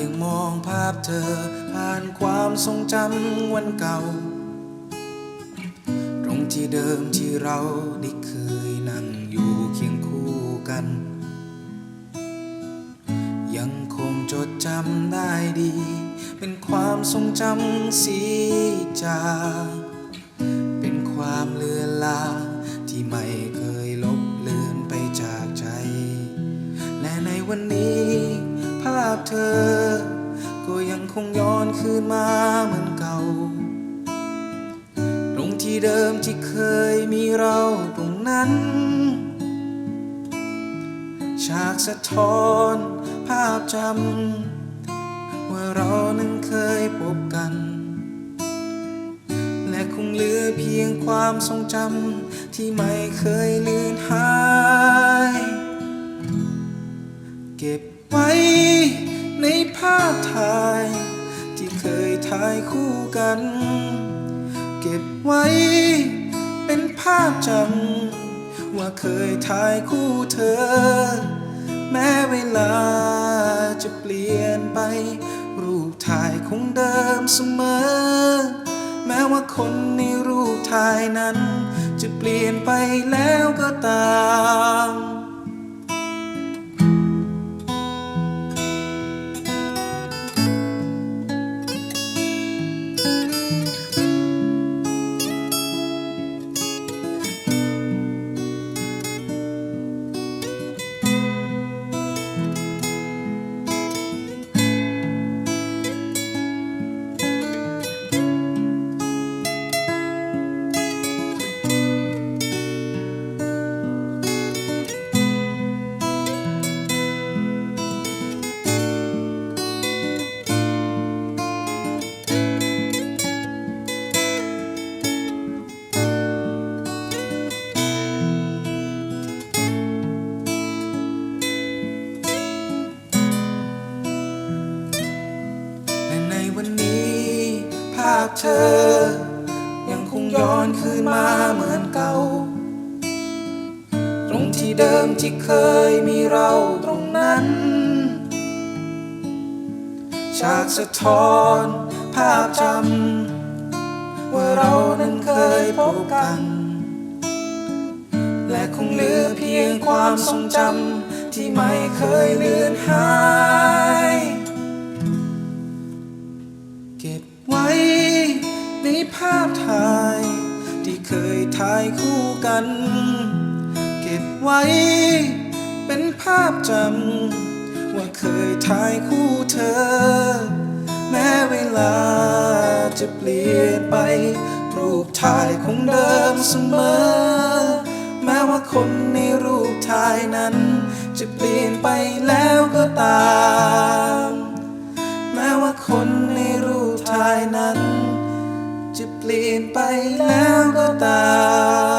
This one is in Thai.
ียงมองภาพเธอ ผ่านความทรงจำวันเก่า ตรงที่เดิมที่เราได้เคยนั่งอยู่เคียงคู่กัน ยังคงจดจำได้ดี เป็นความทรงจำสีจางเป็นความเลือนลางที่ไม่เคยลบเลือนไปจากใจ และในวันนี้ภาพเธอ คงย้อนคืนมาเหมือนเก่า ตรงที่เดิมที่เคยมีเราตรงนั้น ฉากสะท้อนภาพจำว่าเรานั้นเคยพบกัน และคงเหลือเพียงความทรงจำที่ไม่เคยาย ที่เคยถ่ายคู่กัน เก็บไว้ เป็นภาพจำว่าเคยถ่ายคู่เธอ แม้เวลาจะเปลี่ยนไป รูปถ่ายคงเดิมเสมอ แม้ว่าคนในรูปถ่ายนั้น จะเปลี่ยนไปแล้วก็ตามาพเธอ ยังคงย้อนคืนมาเหมือนเก่า ตรงที่เดิมที่เคยมีเราตรงนั้น ฉากสะท้อนภาพจำว่าเรานั้นเคยพบกัน และคงเหลือเพียงความทรงจำที่ไม่เคยเลือนหาย เก็บไว้ ในภาพถ่าย ที่เคยถ่ายคู่กัน เก็บไว้ เป็นภาพจำ ว่าเคยถ่ายคู่เธอ แม้เวลาจะเปลี่ยนไป รูปถ่ายคงเดิมเสมอ แม้ว่าคนในรูปถ่ายนั้น จะเปลี่ยนไปแล้วก็ตาม แม้ว่าคนในรูปถ่ายนั้น เปลี่ยนไปแล้วก็ตาม